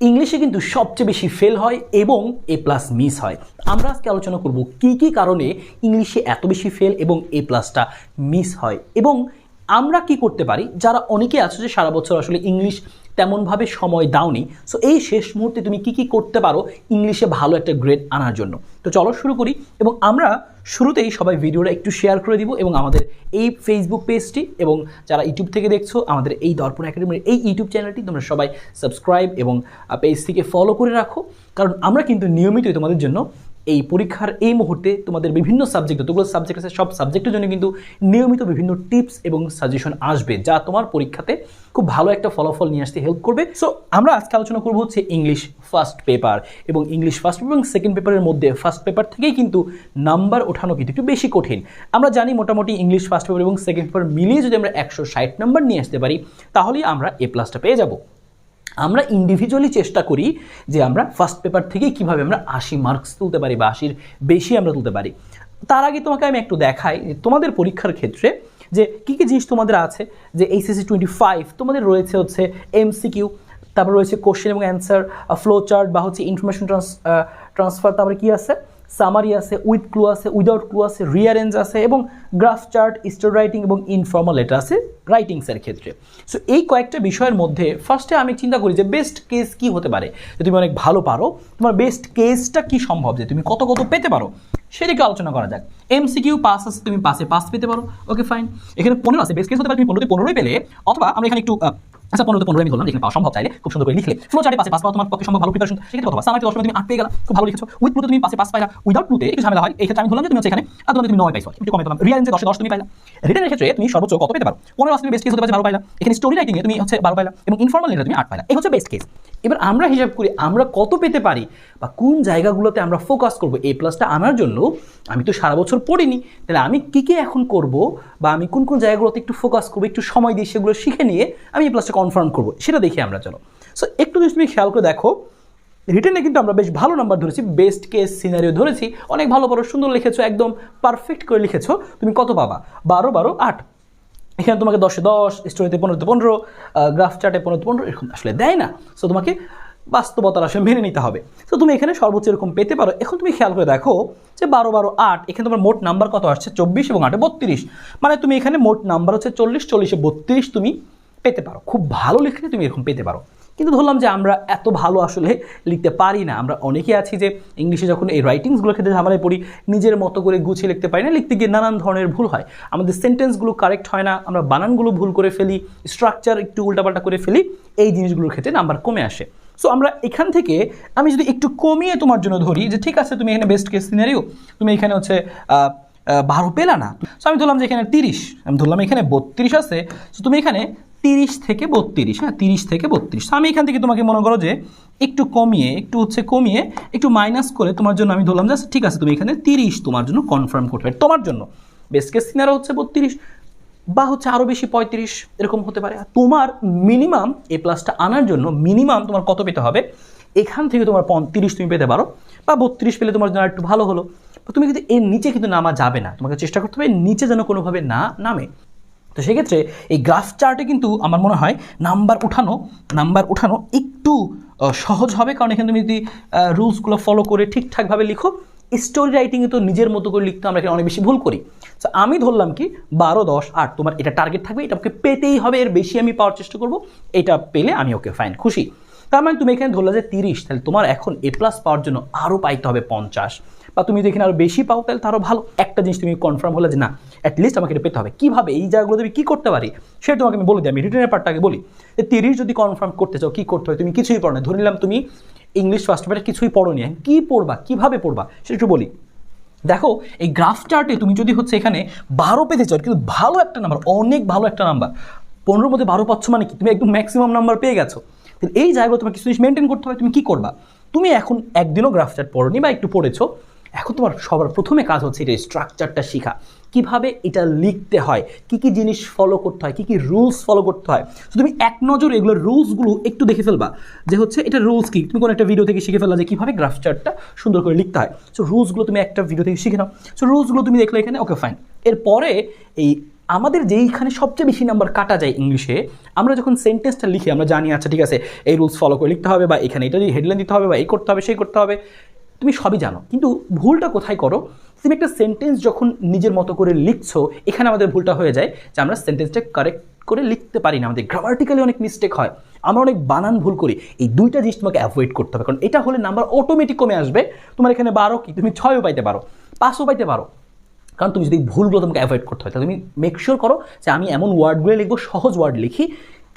ইংলিশে কিন্তু সবচেয়ে বেশি ফেল হয় এবং এ প্লাস মিস হয়। আমরা আজকে আলোচনা করব কি কি কারণে ইংলিশে এত বেশি ফেল এবং এ প্লাসটা মিস হয়। এবং আমরা কি করতে পারি? যারা অনেকে আছে যে সারা বছর আসলে ইংলিশ তেমনভাবে সময় দাওনি সো এই শেষ মুহূর্তে তুমি কি কি করতে পারো ইংলিশে ভালো একটা গ্রেড আনার জন্য। তো চলো শুরু করি, এবং আমরা শুরুতেই সবাই ভিডিওটা একটু শেয়ার করে দিব, এবং আমাদের এই ফেসবুক পেজটি এবং যারা ইউটিউব থেকে দেখছ, আমাদের এই দর্পণ একাডেমির এই ইউটিউব চ্যানেলটি তোমরা সবাই সাবস্ক্রাইব এবং পেজ থেকে ফলো করে রাখো। কারণ আমরা কিন্তু নিয়মিতই তোমাদের জন্য এই পরীক্ষার এই মুহূর্তে তোমাদের বিভিন্ন সাবজেক্ট যতগুলো সাবজেক্ট আছে, সব সাবজেক্টের জন্য কিন্তু নিয়মিত বিভিন্ন টিপস এবং সাজেশন আসবে, যা তোমার পরীক্ষাতে খুব ভালো একটা ফলাফল নিয়ে আসতে হেল্প করবে। সো আমরা আজকে আলোচনা করব হচ্ছে ইংলিশ ফার্স্ট পেপার এবং ইংলিশ ফার্স্ট পেপার এবং সেকেন্ড পেপারের মধ্যে ফার্স্ট পেপার থেকেই কিন্তু নাম্বার ওঠানো কিন্তু একটু বেশি কঠিন। আমরা জানি মোটামুটি ইংলিশ ফার্স্ট পেপার এবং সেকেন্ড পেপার মিলিয়ে যদি আমরা একশো ষাট নাম্বার নিয়ে আসতে পারি, তাহলেই আমরা এ প্লাসটা পেয়ে যাব। আমরা ইন্ডিভিজুয়ালি চেষ্টা করি যে আমরা ফার্স্ট পেপার থেকেই কীভাবে আমরা আশি মার্কস তুলতে পারি বা আশির বেশি আমরা তুলতে পারি। তার আগে তোমাকে আমি একটু দেখাই তোমাদের পরীক্ষার ক্ষেত্রে যে কী কী জিনিস তোমাদের আছে, যে এইচএসসি টোয়েন্টি ফাইভ তোমাদের রয়েছে হচ্ছে এমসিকিউ তারপর রয়েছে কোশ্চেন এবং অ্যান্সার ফ্লো চার্ট বা হচ্ছে ইনফরমেশন ট্রান্স ট্রান্সফার তারপরে কী আছে? সামারি আছে উইথ ক্লু আছে উইদাউট ক্লু আছে রিয়ারেঞ্জ আছে এবং গ্রাফ চার্ট স্টোর রাইটিং এবং ইনফর্মাল লেটার আছে রাইটিংসের ক্ষেত্রে। সো এই কয়েকটা বিষয়ের মধ্যে ফার্স্টে আমি চিন্তা করি যে বেস্ট কেস কি হতে পারে? যে তুমি অনেক ভালো পারো, তোমার বেস্ট কেসটা কি সম্ভব? যে তুমি কত কত পেতে পারো? সেদিকে আলোচনা করা যাক। এমসিকিউ পাস আছে, তুমি পাসে পাস পেতে পারো। ওকে ফাইন এখানে পনেরো আছে বেস্ট কেস হতে পারে তুমি পনেরোতে পনেরোই পেলে, অথবা আমরা এখানে একটু আচ্ছা পনেরো পনেরো আমি বললাম, যেখানে পাওয়া সম্ভব চাইলে খুব সুন্দর করে লিখলে। ফ্লো চার্টে পাশে পাস পাওয়া তোমার পক্ষে সম্ভব ভালো প্রিপারেশন সেক্ষেত্রে কথা সামার তুমি আট পেয়ে গেলা, খুব ভালো লিখেছো। উইথ প্রুতে তুমি পাশে পাস পাইলা উইদাউট প্রুতে একটু ঝামেলা হয় এই ক্ষেত্রে আমি বললাম যে তুমি এখানে, আর তুমি নয় পাইছো। একটু কমে রিয়ালেন্সে দশে দশ তুমি পাইলা। রিটার্নের ক্ষেত্রে তুমি সর্বোচ্চ কত পেতে পারো? পনেরো আসলে বেস্ট কেস হতে পারে বারো পাইলা। এখানে স্টোরি রাইটিংয়ে তুমি হচ্ছে বারো পাইলা এবং ইনফর্মাল লেটার তুমি আট পাইলা। এই হচ্ছে বেস্ট কেস এবার আমরা হিসাব করি আমরা কত পেতে পারি বা কোন জায়গাগুলোতে আমরা ফোকাস করব? এই প্লাসটা আনার জন্য আমি তো সারা বছর পড়িনি, তাহলে আমি কী কী এখন করব বা আমি কোন কোন জায়গাগুলোতে একটু ফোকাস করব, একটু সময় দিয়ে সেগুলো শিখে নিয়ে আমি এই প্লাসটা কনফার্ম করব, সেটা দেখি আমরা, চলো। সো একটু যদি তুমি খেয়াল করে দেখো রিটেনে কিন্তু আমরা বেশ ভালো নাম্বার ধরেছি বেস্ট কেস সিনারিও ধরেছি, অনেক ভালো বড় সুন্দর লিখেছো, একদম পারফেক্ট করে লিখেছো, তুমি কত পাবা? বারো বারো, আট। এখানে তোমাকে দশে দশ স্টোরিতে পনেরোতে পনেরো গ্রাফ চার্টে পনেরোতে পনেরো, এরকম আসলে দেয় না। সো তোমাকে বাস্তবতার আসলে মেনে নিতে হবে। তো তুমি এখানে সর্বোচ্চ এরকম পেতে পারো। এখন তুমি খেয়াল করে দেখো যে বারো বারো আট, এখানে তোমার মোট নাম্বার কত আসছে? চব্বিশ এবং আটে বত্রিশ। মানে তুমি এখানে মোট নাম্বার হচ্ছে চল্লিশ, চল্লিশে বত্রিশ তুমি পেতে পারো। খুব ভালো লিখলে তুমি এরকম পেতে পারো। কিন্তু ধরলাম যে আমরা এত ভালো আসলে লিখতে পারি না। আমরা অনেকে আছি যে ইংলিশে যখন এই রাইটিংসগুলোর ক্ষেত্রে ঝামেলায় পড়ি, নিজের মতো করে গুছিয়ে লিখতে পারি না, লিখতে গিয়ে নানান ধরনের ভুল হয়। আমাদের সেন্টেন্সগুলো কারেক্ট হয় না, আমরা বানানগুলো ভুল করে ফেলি স্ট্রাকচার একটু উল্টাপাল্টা করে ফেলি, এই জিনিসগুলোর ক্ষেত্রে নাম্বার কমে আসে। সো আমরা এখান থেকে আমি যদি একটু কমিয়ে তোমার জন্য ধরি যে ঠিক আছে, তুমি এখানে বেস্ট কেস সিনারিও তুমি এখানে হচ্ছে বারো পেলা না। সো আমি ধরলাম যে এখানে তিরিশ, আমি ধরলাম এখানে বত্রিশ আছে। সো তুমি এখানে তিরিশ থেকে বত্রিশ হ্যাঁ তিরিশ থেকে বত্রিশ। তো আমি এখান থেকে তোমাকে মনে করো যে একটু কমিয়ে, একটু হচ্ছে কমিয়ে, একটু মাইনাস করে তোমার জন্য আমি ধরলাম জাস্ট ঠিক আছে, তুমি এখানে তিরিশ তোমার জন্য কনফার্ম করতে পারি। তোমার জন্য। বেস্ট কেস সিনারো হচ্ছে বত্রিশ বা হচ্ছে আরও বেশি পঁয়ত্রিশ, এরকম হতে পারে। তোমার মিনিমাম এ প্লাসটা আনার জন্য মিনিমাম তোমার কত পেতে হবে? এখান থেকে তোমার পঁয়ত্রিশ তুমি পেতে পারো। বা বত্রিশ পেলে তোমার জন্য একটু ভালো হলো। তুমি কিন্তু এর নিচে কিন্তু নামা যাবে না। তোমাকে চেষ্টা করতে হবে নিচে যেন কোনোভাবে না নামে। তো সেক্ষেত্রে এই গ্রাফ চার্টে কিন্তু আমার মনে হয় নাম্বার উঠানো নাম্বার উঠানো একটু সহজ হবে। কারণ এখানে তুমি যদি রুলসগুলো ফলো করে ঠিকঠাকভাবে লিখো স্টোরি রাইটিংয়ে তো নিজের মতো করে লিখতে আমরা এখানে অনেক বেশি ভুল করি। তো আমি ধরলাম কি, বারো, দশ, আট, তোমার এটা টার্গেট থাকবে, এটা পেতেই হবে, এর বেশি আমি পাওয়ার চেষ্টা করব, এটা পেলে আমি ওকে ফাইন খুশি। তার মানে তুমি এখানে ধরলে যে তিরিশ, তাহলে তোমার এখন এ প্লাস পাওয়ার জন্য আরও পাইতে হবে পঞ্চাশ। বা তুমি যদি এখানে আরও বেশি পাও, তাহলে তারও ভালো। একটা জিনিস তুমি কনফার্ম হলে যে না অ্যাটলিস্ট আমাকে এটা পেতে হবে। কীভাবে? এই জায়গাগুলো তুমি কী করতে পারি? সেটা তোমাকে আমি বলে দিই। আমি রিটার্নের পার্টটাকে বলি। যে তিরিশ যদি কনফার্ম করতে চাও, কী করতে হয় তুমি কিছুই পড়ো না। ধরে নিলাম তুমি ইংলিশ ফার্স্ট পেপারে কিছুই পড়ো নি কী পড়বা? কীভাবে পড়বা? সেটা একটু বলি। দেখো, এই গ্রাফ চার্টে তুমি যদি হচ্ছে এখানে বারো পেতে চাও, কিন্তু ভালো একটা নাম্বার অনেক ভালো একটা নাম্বার পনেরোর মধ্যে বারো পাচ্ছ মানে কি? তুমি একদম ম্যাক্সিমাম নাম্বার পেয়ে গেছো। তাহলে এই জায়গাগুলো তোমার কিছু জিনিস মেনটেন করতে হবে, তুমি কী করবা? তুমি এখন একদিনও গ্রাফ চার্ট পড়োনি বা একটু পড়েছো, এখন তোমার সবার প্রথমে কাজ হচ্ছে এটা স্ট্রাকচারটা শেখা। কীভাবে এটা লিখতে হয়? কি কি জিনিস ফলো করতে হয়? কি কি রুলস ফলো করতে হয়? তো তুমি এক নজর এগুলোর রুলসগুলো একটু দেখে ফেলবা যে হচ্ছে এটা রুলস কি? তুমি কোনো একটা ভিডিও থেকে শিখে ফেললা যে কীভাবে গ্রাফ চার্টটা সুন্দর করে লিখতে হয়। সো রুলসগুলো তুমি একটা ভিডিও থেকে শিখে নাও। সো রুলসগুলো তুমি দেখলে এখানে ওকে ফাইন এরপরে এই আমাদের যেইখানে সবচেয়ে বেশি নাম্বার কাটা যায় ইংলিশে আমরা যখন সেন্টেন্সটা লিখি, আমরা জানি আচ্ছা ঠিক আছে, এই রুলস ফলো করে লিখতে হবে বা এখানে এটা হেডলাইন দিতে হবে বা এই করতে হবে, সেই করতে হবে। তুমি সবই জানো, কিন্তু ভুলটা কোথায় করো? তুমি একটা সেন্টেন্স যখন নিজের মতো করে লিখছো, এখানে আমাদের ভুলটা হয়ে যায় যে আমরা সেন্টেন্সটা কারেক্ট করে লিখতে পারি না। আমাদের গ্রামাটিক্যালি অনেক মিস্টেক হয়। আমরা অনেক বানান ভুল করি। এই দুইটা জিনিস তোমাকে অ্যাভয়েড করতে হবে। কারণ এটা হলে নাম্বার অটোমেটিক কমে আসবে। তোমার এখানে বারো কি? তুমি ছয়ও পাইতে পারো। পাঁচও পাইতে পারো। কারণ তুমি যদি ভুলগুলো তোমাকে অ্যাভয়েড করতে হয়, তাহলে তুমি মেক শিওর করো যে আমি এমন ওয়ার্ডগুলো লিখব, সহজ ওয়ার্ড লিখি,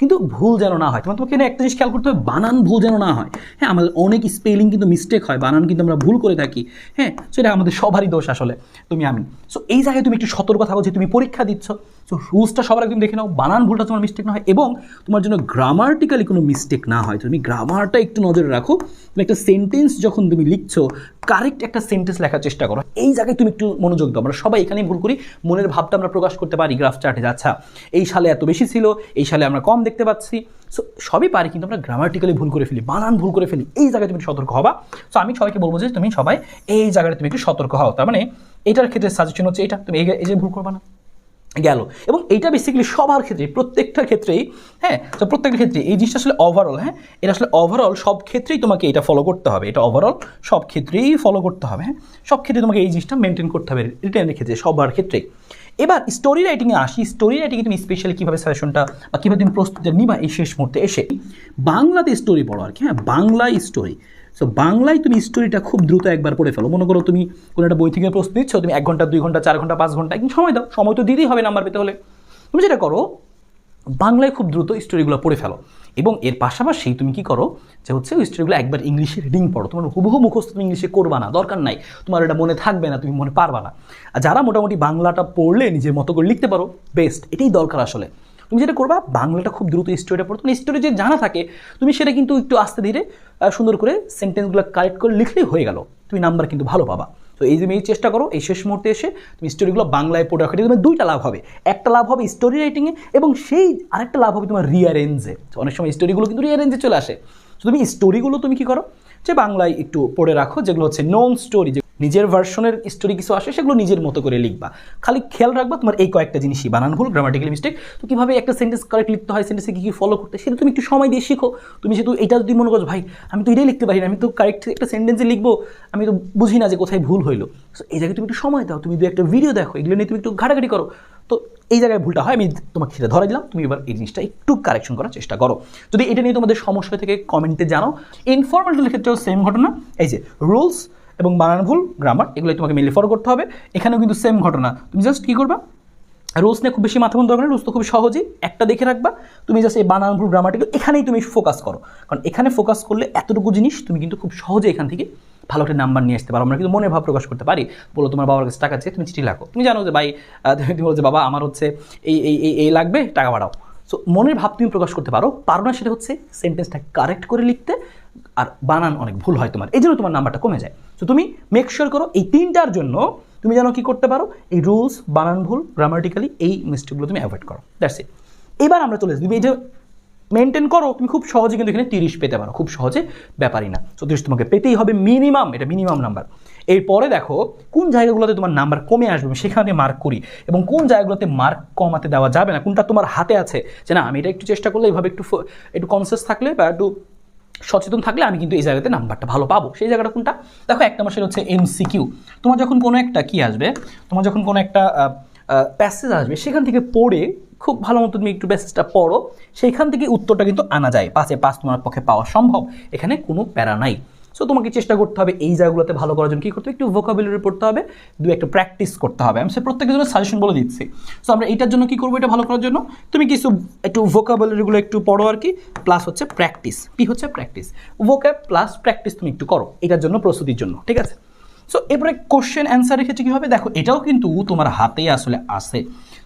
কিন্তু ভুল যেন না হয়। তোমার তোমাকে একটা জিনিস খেয়াল করতে হবে, বানান ভুল যেন না হয়। হ্যাঁ আমাদের অনেক স্পেলিং কিন্তু মিস্টেক হয়, বানান কিন্তু আমরা ভুল করে থাকি। হ্যাঁ সেটা আমাদের সবারই দোষ আসলে, তুমি আমি। সো এই জায়গায় তুমি একটু সতর্ক থাকো যে তুমি পরীক্ষা দিচ্ছ। সো রুলসটা সবার একদম দেখে নাও, বানান ভুলটা তোমার মিস্টেক না হয়, এবং তোমার জন্য গ্রামার্টিক্যালি কোনো মিস্টেক না হয়। তুমি গ্রামারটা একটু নজরে রাখো, তুমি একটা সেন্টেন্স যখন তুমি লিখছো কারেক্ট একটা সেন্টেন্স লেখার চেষ্টা করো। এই জায়গায় তুমি একটু মনোযোগ দাও। আমরা সবাই এখানেই ভুল করি, মনের ভাবটা আমরা প্রকাশ করতে পারি গ্রাফ চার্টে আচ্ছা এই সালে এত বেশি ছিল, এই সালে আমরা কম দেখতে পাচ্ছি। সো সবই পারি, কিন্তু আমরা গ্রামাটিক্যালি ভুল করে ফেলি, বানান ভুল করে ফেলি, এই জায়গায় তুমি সতর্ক হবা। সো আমি সবাইকে বলব যে তুমি সবাই এই জায়গায় তুমি একটু সতর্ক হও। তার মানে এটার ক্ষেত্রে সাজেশন হচ্ছে এটা, তুমি এই যে ভুল করবা না। গেল। এবং এইটা বেসিক্যালি সবার ক্ষেত্রে প্রত্যেকটা ক্ষেত্রেই হ্যাঁ তো প্রত্যেকটা ক্ষেত্রে এই জিনিসটা আসলে ওভারঅল হ্যাঁ এটা আসলে ওভারঅল সব ক্ষেত্রেই তোমাকে এটা ফলো করতে হবে। এটা ওভারঅল সব ক্ষেত্রেই ফলো করতে হবে হ্যাঁ সব ক্ষেত্রে তোমাকে এই জিনিসটা মেনটেন করতে হবে রিটার্নের ক্ষেত্রে, সবার ক্ষেত্রেই। এবার স্টোরি রাইটিংয়ে আসি স্টোরি রাইটিংয়ে তুমি স্পেশালি কীভাবে সাজেশনটা বা কীভাবে তুমি প্রস্তুতি নিবা এই শেষ মুহূর্তে এসে, বাংলাতে স্টোরি পড়ো আর কি হ্যাঁ বাংলায় স্টোরি সো বাংলায় তুমি স্টোরিটা খুব দ্রুত একবার পড়ে ফেলো। মনে করো তুমি কোনো একটা বই থেকে প্রস্তুতি নিচ্ছ তুমি এক ঘণ্টা, দুই ঘণ্টা, চার ঘণ্টা, পাঁচ ঘণ্টা, একদিন সময় দাও। সময় তো দিতেই হবে নাম্বার পেতে হলে। তুমি যেটা করো, বাংলায় খুব দ্রুত স্টোরিগুলো পড়ে ফেলো। এবং এর পাশাপাশি তুমি কি করো, যে হচ্ছে ওই স্টোরিগুলো একবার ইংলিশে রিডিং পড়ো। তোমার হুবহু মুখস্থ তুমি ইংলিশে করবা না, দরকার নাই। তোমার এটা মনে থাকবে না, তুমি মনে পারবা না। আর যারা মোটামুটি বাংলাটা পড়লে নিজের মতো করে লিখতে পারো বেস্ট এটাই দরকার আসলে। তুমি যেটা করবা, বাংলাটা খুব দ্রুত স্টোরিটা পড়ো। তুমি স্টোরি যে জানা থাকে, তুমি সেটা কিন্তু একটু আস্তে ধীরে সুন্দর করে সেন্টেন্সগুলো কালেক্ট করে লিখলেই হয়ে গেল। তুমি নাম্বার কিন্তু ভালো পাবা। তো এই তুমি এই চেষ্টা করো, এই শেষ মুহূর্তে এসে তুমি স্টোরিগুলো বাংলায় পড়ে রাখো। তোমার দুইটা লাভ হবে। একটা লাভ হবে স্টোরি রাইটিংয়ে এবং সেই আরেকটা লাভ হবে তোমার রিয়ারেঞ্জে অনেক সময় স্টোরিগুলো কিন্তু রিয়ারেঞ্জে চলে আসে। তো তুমি স্টোরিগুলো তুমি কি করো? যে বাংলায় একটু পড়ে রাখো, যেগুলো হচ্ছে নন স্টোরি নিজের ভার্সনের স্টোরি কিছু আসে, সেগুলো নিজের মতো করে লিখবা। খালি খেয়াল রাখবা তোমার এই কয়েকটা জিনিসই বানান ভুল গ্রামাটিক্যালি মিস্টেক তো কীভাবে একটা সেন্টেন্স কারেক্ট লিখতে হয় সেন্টেন্সে কী কী ফলো করতে সেটা তুমি একটু সময় দিয়ে শিখো। তুমি যেহেতু এটা যদি মনে করো ভাই, আমি তো এটাই লিখতে পারি না, আমি তো কারেক্ট একটা সেন্টেন্সে লিখব, আমি তো বুঝি না যে কোথায় ভুল হইল। সো এই জায়গায় তুমি একটু সময় দাও, তুমি দু একটা ভিডিও দেখো, এগুলো নিয়ে তুমি একটু ঘাটাঘাটি করো। তো এই জায়গায় ভুলটা হয়, আমি তোমাকে সেটা ধরে দিলাম, তুমি এবার এই জিনিসটা একটু কারেকশন করার চেষ্টা করো। যদি এটা নিয়ে তোমাদের সমস্যা থেকে কমেন্টে জানাও। ইনফরমেশনের ক্ষেত্রেও সেম ঘটনা। এই যে রুলস এবং বানান ভুল গ্রামার এগুলো তোমাকে মেনলি ফলো করতে হবে। এখানেও কিন্তু সেম ঘটনা। তুমি জাস্ট কী করবা? রোজ নিয়ে খুব বেশি মাথা দরকার নেই রোজ তো খুব সহজেই একটা দেখে রাখবা। তুমি জাস্ট এই বানান ভুল গ্রামাটিক্যাল এখানেই তুমি ফোকাস করো। কারণ এখানে ফোকাস করলে এতটুকু জিনিস তুমি কিন্তু খুব সহজে এখান থেকে ভালো একটা নাম্বার নিয়ে আসতে পারো। আমরা কিন্তু মনে ভাব প্রকাশ করতে পারি। বলো, তোমার বাবার কাছে টাকা চেয়ে তুমি চিঠি লাগো তুমি জানো যে, ভাই তুমি বলো যে, বাবা, আমার হচ্ছে এই এই এই এই লাগবে, টাকা বাড়াও। সো মনের ভাব তুমি প্রকাশ করতে পারো। পারো না সেটা হচ্ছে সেন্টেন্সটা কারেক্ট করে লিখতে। আর বানান অনেক ভুল হয় তোমার। এই জন্য তোমার নাম্বারটা কমে যায়। তো তুমি মেক শিওর করো এই তিনটার জন্য তুমি যেন কি করতে পারো, এই রুলস বানান ভুল গ্রামাটিক্যালি এই মিস্টেকগুলো তুমি অ্যাভয়েড করো। দ্যাটস ইট এবার আমরা চলে তুমি এই যে মেনটেন করো, তুমি খুব সহজে কিন্তু এখানে তিরিশ পেতে পারো। খুব সহজে ব্যাপারই না। তো তিরিশ তোমাকে পেতেই হবে মিনিমাম এটা মিনিমাম নাম্বার এরপরে দেখো, কোন জায়গাগুলোতে তোমার নাম্বার কমে আসবে, আমি সেখানে মার্ক করি। এবং কোন জায়গাগুলোতে মার্ক কমাতে দেওয়া যাবে না, কোনটা তোমার হাতে আছে। যে না, আমি এটা একটু চেষ্টা করলে, এইভাবে একটু একটু কনসিয়াস থাকলে বা একটু সচেতন থাকলে আমি কিন্তু এই জায়গাতে নাম্বারটা ভালো পাবো। সেই জায়গাটা কোনটা? দেখো একটা সেটা হচ্ছে এমসিকিউ তোমার যখন কোনো একটা কি আসবে, তোমার যখন কোনো একটা প্যাসেজ আসবে, সেখান থেকে পড়ে খুব ভালো মতো তুমি একটু প্যাসেজটা পড়ো, সেইখান থেকে উত্তরটা কিন্তু আনা যায়। পাশে পাঁচ তোমার পক্ষে পাওয়া সম্ভব। এখানে কোনো প্যারা নাই। সো তোমাকে চেষ্টা করতে হবে এই জায়গাগুলোতে ভালো করার জন্য। কী করতে হবে? একটু ভোকাবুলারি পড়তে হবে, দু একটা প্র্যাকটিস করতে হবে। আমি সে প্রত্যেকের জন্য সাজেশন বলে দিচ্ছি। সো আমরা এটার জন্য কী করব? এটা ভালো করার জন্য তুমি কিছু একটু ভোকাবুলারিগুলো একটু পড়ো আর কি প্লাস হচ্ছে প্র্যাকটিস পি হচ্ছে প্র্যাকটিস ভোক্যাব প্লাস প্র্যাকটিস তুমি একটু করো, এটার জন্য প্রস্তুতির জন্য, ঠিক আছে? সো এরপরে কোশ্চেন অ্যান্সারের ক্ষেত্রে কী হবে? দেখো, এটাও কিন্তু তোমার হাতেই আসলে আসে।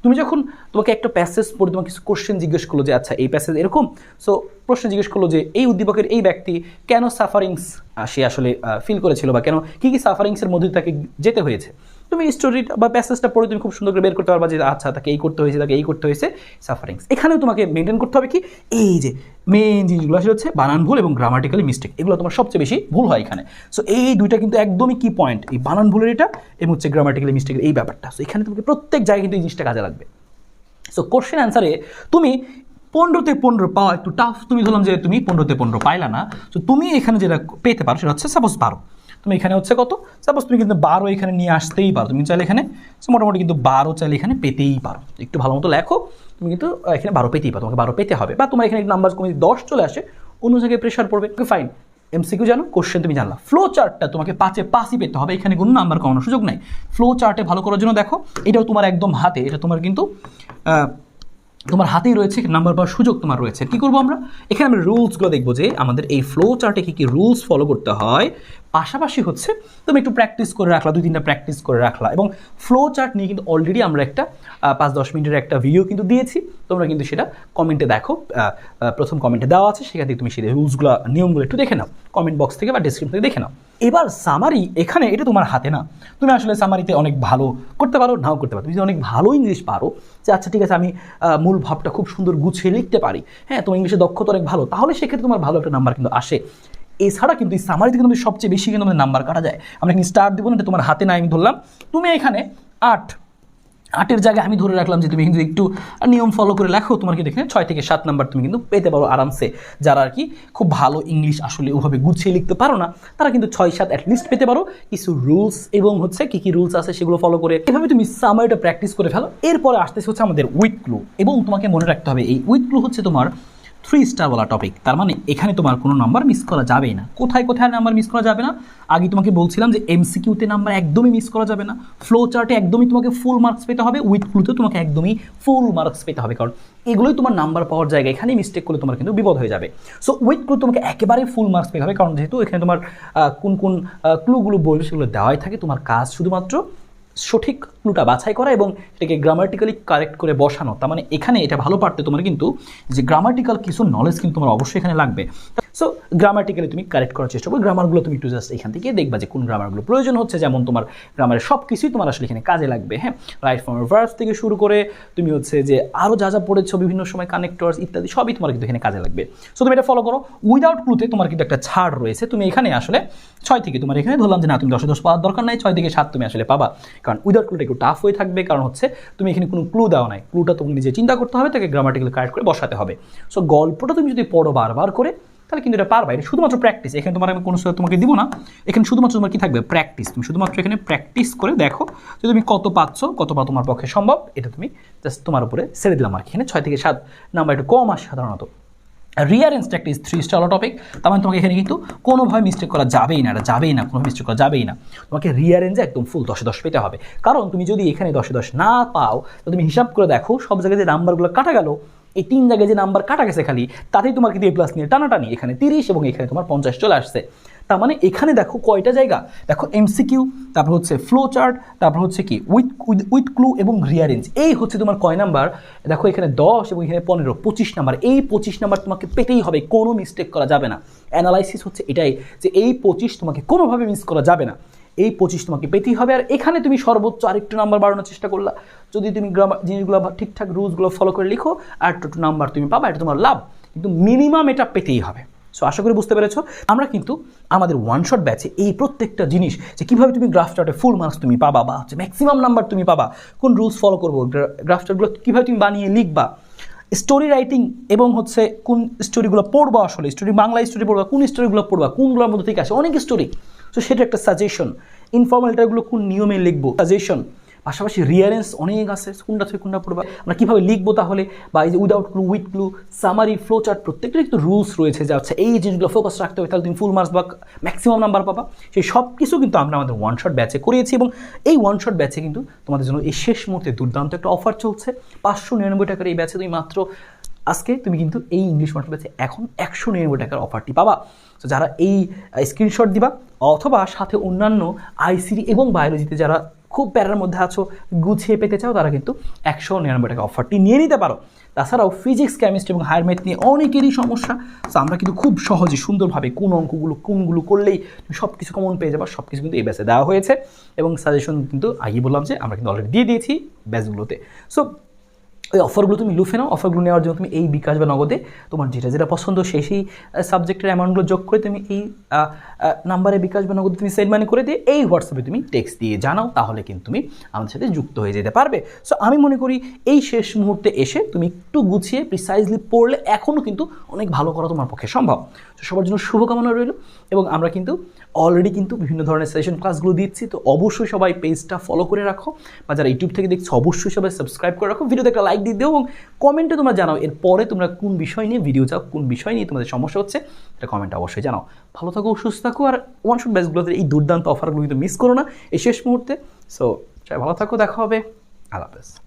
তুমি যখন তোমাকে একটা প্যাসেজ পড়ে তোমাকে কিছু কোশ্চেন জিজ্ঞেস করল যে আচ্ছা এই প্যাসেজ এরকম? সো প্রশ্ন জিজ্ঞেস করল যে, এই উদ্দীপকের এই ব্যক্তি কেন সাফারিংস সে আসলে ফিল করেছিল বা কেন কী কী সাফারিংসের মধ্যে তাকে যেতে হয়েছে? তুমি স্টোরিটা বা প্যাসেজটা পড়ে তুমি খুব সুন্দর করে বের করতে পারবা যে আচ্ছা তাকে এই করতে হয়েছে, তাকে এই করতে হয়েছে সাফারিংস এখানেও তোমাকে মেনটেন করতে হবে কি? এই যে মেন জিনিসগুলো আসলে হচ্ছে বানান ভুল এবং গ্রামাটিক্যালি মিস্টেক এগুলো তোমার সবচেয়ে বেশি ভুল হয় এখানে। সো এই দুইটা কিন্তু একদমই কি পয়েন্ট এই বানান ভুলের এটা এবং হচ্ছে গ্রামাটিক্যালি মিস্টেকের এই ব্যাপারটা। সো এখানে তোমাকে প্রত্যেক জায়গায় কিন্তু এই জিনিসটা কাজে লাগবে। সো কোশ্চেন অ্যান্সারে তুমি পনেরোতে পনেরো পাওয়া একটু টাফ তুমি ধরলাম যে তুমি পনেরোতে পনেরো পাইলা না। তো তুমি এখানে যেটা পেতে পারো সেটা হচ্ছে সাপোজ বারো। তুমি এখানে হচ্ছে কত? সাপোজ তুমি কিন্তু বারো এখানে নিয়ে আসতেই পারো। তুমি চাইলে এখানে মোটামুটি কিন্তু বারো চাইলে এখানে পেতেই পারো। একটু ভালো মতো লেখো, তুমি কিন্তু এখানে বারো পেতেই পারো, তোমাকে বারো পেতে হবে। বা তোমার এখানে নাম্বার কমে দশ চলে আসে, অন্য জায়গায় প্রেশার পড়বে। ফাইন এমসিকিউ জানো? কোশ্চেন তুমি জানলা। ফ্লো চার্টটা তোমাকে পাঁচে পাঁচই পেতে হবে। এখানে কোনো নাম্বার কমানোর সুযোগ নাই। ফ্লো চার্টে ভালো করার জন্য দেখো, এটাও তোমার একদম হাতে। এটা তোমার কিন্তু তোমার হাতেই রয়েছে নাম্বার পাওয়ার সুযোগ তোমার রয়েছে। কি করব আমরা? এখানে আমরা রুলসগুলো দেখব যে আমাদের এই ফ্লো চার্টে কী কী রুলস ফলো করতে হয়। পাশাপাশি হচ্ছে তুমি একটু প্র্যাকটিস করে রাখলা, দুই তিনটা প্র্যাকটিস করে রাখলা এবং ফ্লো চার্ট নিয়ে কিন্তু অলরেডি আমরা একটা পাঁচ দশ মিনিটের একটা ভিডিও কিন্তু দিয়েছি। তোমরা কিন্তু সেটা কমেন্টে দেখো প্রথম কমেন্টে দেওয়া আছে, সেখান থেকে তুমি সেই রুলসগুলো নিয়মগুলো একটু দেখে নাও। কমেন্ট বক্স থেকে বা ডিসক্রিপশন থেকে দেখে নাও। এবার সামারি এখানে, এটা তোমার হাতে না। তুমি আসলে সামারিতে অনেক ভালো করতে পারো, নাও করতে পারো। তুমি যদি অনেক ভালো ইংলিশ পারো, যে আচ্ছা ঠিক আছে, আমি মূল ভাবটা খুব সুন্দর গুছিয়ে লিখতে পারি। হ্যাঁ তোমার ইংলিশে দক্ষতা অনেক ভালো, তাহলে সেক্ষেত্রে তোমার ভালো একটা নাম্বার কিন্তু আসে। এছাড়া কিন্তু এই সামারিতে কিন্তু সবচেয়ে বেশি কিন্তু আমাদের নাম্বার কাটা যায়। আমরা এখানে স্টার দেবো না তোমার হাতে নাই, আমি ধরলাম। তুমি এখানে আট, আটের জায়গায় আমি ধরে রাখলাম যে তুমি কিন্তু একটু নিয়ম ফলো করে লেখো, তোমার কিন্তু এখানে ছয় থেকে সাত নাম্বার তুমি কিন্তু পেতে পারো আরামসে। যারা আর কি খুব ভালো ইংলিশ আসলে ওভাবে গুছিয়ে লিখতে পারো না, তারা কিন্তু ছয়, সাত অ্যাটলিস্ট পেতে পারো। কিছু রুলস এবং হচ্ছে কী কী রুলস আছে সেগুলো ফলো করে এভাবে তুমি সামারিটা প্র্যাকটিস করে ফেলো। এরপরে আসতেছে হচ্ছে আমাদের উইথ ক্লু এবং তোমাকে মনে রাখতে হবে, এই উইথ ক্লু হচ্ছে তোমার থ্রি স্টারওয়ালা টপিক তার মানে এখানে তোমার কোনো নাম্বার মিস করা যাবে না। কোথায় কোথায় নাম্বার মিস করা যাবে না? আগে তোমাকে বলছিলাম যে এমসিকিউতে নাম্বার একদমই মিস করা যাবে না। ফ্লো চার্টে একদমই তোমাকে ফুল মার্কস পেতে হবে উইথ ক্লুতে তোমাকে একদমই ফুল মার্কস পেতে হবে। কারণ এগুলোই তোমার নাম্বার পাওয়ার জায়গা। এখানেই মিস্টেক করলে তোমার কিন্তু বিপদ হয়ে যাবে। সো উইথ ক্লু তোমাকে একেবারে ফুল মার্কস পেতে হবে। কারণ যেহেতু এখানে তোমার কোন কোন ক্লুগুলো বলবে সেগুলো দেওয়াই থাকে। তোমার কাজ শুধুমাত্র সঠিক ক্লুটা বাছাই করা এবং এটাকে গ্রামাটিক্যালি কারেক্ট করে বসানো। তার মানে এখানে এটা ভালো পারতে তোমার কিন্তু যে গ্রামাটিক্যাল কিছু নলেজ কিন্তু তোমার অবশ্যই এখানে লাগবে। সো গ্রামাটিক্যালি তুমি কারেক্ট করার চেষ্টা করো। গ্রামারগুলো তুমি একটু জাস্ট এখান থেকে দেখবা যে কোন গ্রামারগুলো প্রয়োজন হচ্ছে। যেমন তোমার গ্রামারের সব কিছুই তোমার আসলে এখানে কাজে লাগবে হ্যাঁ? রাইট ফর্মের ভার্স থেকে শুরু করে তুমি হচ্ছে যে আরও যা যা পড়েছো, বিভিন্ন সময় কানেক্টরস ইত্যাদি, সবই তোমার কিন্তু এখানে কাজে লাগবে। সো তুমি এটা ফলো করো। উইদাউট ক্লুতে তোমার কিন্তু একটা ছাড় রয়েছে। তুমি এখানে আসলে ছয় থেকে, তোমার এখানে ধরলাম যে না, তুমি দশে দশ পাওয়ার দরকার নাই, ছয় থেকে সাত তুমি আসলে পাবা। কারণ উইদাউট ক্লুটা একটু টাফ হয়ে থাকবে। কারণ হচ্ছে তুমি এখানে কোনো ক্লু দেওয়া নাই। ক্লুটা তুমি নিজে চিন্তা করতে হবে, তাকে গ্রামাটিক্যাল কারেক্ট করে বসাতে হবে। সো গল্পটা তুমি যদি পড়ো বারবার করে তাহলে কিন্তু এটা পারবা। এটা শুধুমাত্র প্র্যাকটিস এখানে তোমার আমি কোনো তোমাকে দিব না। এখানে শুধুমাত্র তোমার কি থাকবে? প্র্যাকটিস তুমি শুধুমাত্র এখানে প্র্যাকটিস করে দেখো যে তুমি কত পাচ্ছ, কত পা তোমার পক্ষে সম্ভব। এটা তুমি জাস্ট তোমার উপরে ছেড়ে দিলাম আর। এখানে ছয় থেকে সাত নাম্বার একটু কম আসে সাধারণত। Rearrange is three star topic তার মানে তোমাকে এখানে কিন্তু কোনোভাবে মিস্টেক করা যাবেই না, এটা যাবেই না, কোনোভাবে মিস্টেক করা যাবেই না। তোমাকে রিয়ারেঞ্জে একদম ফুল দশে দশ পেতে হবে। কারণ তুমি যদি এখানে দশে দশ না পাও, তো তুমি হিসাব করে দেখো, সব জায়গায় যে নাম্বারগুলো কাটা গেল এই তিন জায়গায় যে নাম্বার কাটা গেছে খালি, তাতেই তোমার কিন্তু এ প্লাস নিয়ে টানাটানি। এখানে তিরিশ এবং এখানে তোমার পঞ্চাশ চলে আসছে। তার মানে এখানে দেখো কয়টা জায়গা? দেখো এমসিকিউ তারপর হচ্ছে ফ্লো চার্ট তারপর হচ্ছে কি উইথ উইথ ক্লু এবং রিয়ারেঞ্জ এই হচ্ছে তোমার কয় নাম্বার? দেখো এখানে দশ এবং এখানে পনেরো, পঁচিশ নাম্বার। এই পঁচিশ নাম্বার তোমাকে পেতেই হবে, কোনো মিস্টেক করা যাবে না। অ্যানালাইসিস হচ্ছে এটাই যে এই পঁচিশ তোমাকে কোনোভাবে মিস করা যাবে না। এই পঁচিশ তোমাকে পেতেই হবে। আর এখানে তুমি সর্বোচ্চ আরেকটু নাম্বার বাড়ানোর চেষ্টা করলা। যদি তুমি গ্রামার জিনিসগুলো বা ঠিকঠাক রুলসগুলো ফলো করে লিখো, আর একটু নাম্বার তুমি পাবা, এটা তোমার লাভ। কিন্তু মিনিমাম এটা পেতেই হবে। সো আশা করি বুঝতে পেরেছ। আমরা কিন্তু আমাদের ওয়ান শট ব্যাচে এই প্রত্যেকটা জিনিস, যে কীভাবে তুমি গ্রাফ চার্টে ফুল মার্কস তুমি পাবা বা হচ্ছে ম্যাক্সিমাম নাম্বার তুমি পাবা, কোন রুলস ফলো করব গ্রাফ চার্টগুলো কীভাবে তুমি বানিয়ে লিখবা স্টোরি রাইটিং এবং হচ্ছে কোন স্টোরিগুলো পড়বা আসলে স্টোরি বাংলা স্টোরি পড়বা, কোন স্টোরিগুলো পড়বা, কোনগুলোর মধ্যে থেকে আসে, অনেক স্টোরি তো সেটা একটা সাজেশন ইনফর্মাল লেটারগুলো কোন নিয়মে লিখব? সাজেশন পাশাপাশি রিয়ারেন্স অনেক আছে। কোনটা থেকে কোনটা পড়বা, আমরা কীভাবে লিখব তাহলে? বা এই যে without clue with clue summary flow chart প্রত্যেকটা কিন্তু রুলস রয়েছে যা আচ্ছা এই জিনিসগুলো ফোকাস রাখতে হবে, তাহলে তুমি ফুল মার্কস বা ম্যাক্সিমাম নাম্বার পাবা। সেই সব কিছু কিন্তু আমরা আমাদের ওয়ান শট ব্যাচে করিয়েছি এবং এই ওয়ান শট ব্যাচে কিন্তু তোমাদের জন্য এই শেষ মুহূর্তে দুর্দান্ত একটা অফার চলছে। পাঁচশো নিরানব্বই টাকার এই ব্যাচে তুমি মাত্র আজকে তুমি কিন্তু এই ইংলিশ মার্কেট ব্যাচে এখন একশো নিরানব্বই টাকার অফারটি পাবা। তো যারা এই স্ক্রিনশট দিবা, অথবা সাথে অন্যান্য আইসিডি এবং বায়োলজিতে যারা খুব প্যারার মধ্যে আছো, গুছিয়ে পেতে চাও, তারা কিন্তু একশো নিরানব্বই টাকা অফারটি নিয়ে নিতে পারো। তাছাড়াও ফিজিক্স কেমিস্ট্রি এবং হায়ার ম্যাথ নিয়ে অনেকেরই সমস্যা। তো আমরা কিন্তু খুব সহজে সুন্দরভাবে কোন অঙ্কগুলো, কোনগুলো করলেই তুমি সব কিছু কমন পেয়ে যাব সব কিছু কিন্তু এই ব্যাচে দেওয়া হয়েছে। এবং সাজেশন কিন্তু আগেই বললাম যে, আমরা কিন্তু অলরেডি দিয়ে দিয়েছি ব্যাচগুলোতে সো ওই অফারগুলো তুমি লুফে নাও অফারগুলো নেওয়ার জন্য তুমি এই বিকাশ বা নগদে তোমার যেটা যেটা পছন্দ সেই সেই সাবজেক্টের অ্যামাউন্টগুলো যোগ করে তুমি এই নাম্বারে বিকাশ বা নগদে তুমি সেন্ড মানি করে দিয়ে এই হোয়াটসঅ্যাপে তুমি টেক্সট দিয়ে জানাও, তাহলে কিন্তু তুমি আমাদের সাথে যুক্ত হয়ে যেতে পারবে। সো আমি মনে করি এই শেষ মুহূর্তে এসে তুমি একটু গুছিয়ে প্রিসাইজলি পড়লে এখনও কিন্তু অনেক ভালো করা তোমার পক্ষে সম্ভব। সবার জন্য শুভকামনা রইল এবং আমরা কিন্তু অলরেডি কিন্তু বিভিন্ন ধরনের সেশন ক্লাসগুলো দিচ্ছি, তো অবশ্যই সবাই পেজটা ফলো করে রাখো বা যারা ইউটিউব থেকে দেখছ, অবশ্যই সবাই সাবস্ক্রাইব করে রাখো ভিডিওতে একটা লাইক দিয়ে দিও এবং কমেন্টে তোমরা জানাও, এরপরে তোমরা কোন বিষয় নিয়ে ভিডিও চাও, কোন বিষয় নিয়ে তোমাদের সমস্যা হচ্ছে এটা কমেন্টে অবশ্যই জানাও। ভালো থাকো, সুস্থ থাকো, আর ওয়ান শুট ব্যাচগুলোতে এই দুর্দান্ত অফারগুলো কিন্তু মিস করো না, এই শেষ মুহূর্তে। সো সবাই ভালো থাকো, দেখা হবে, আল্লাহ হাফেজ।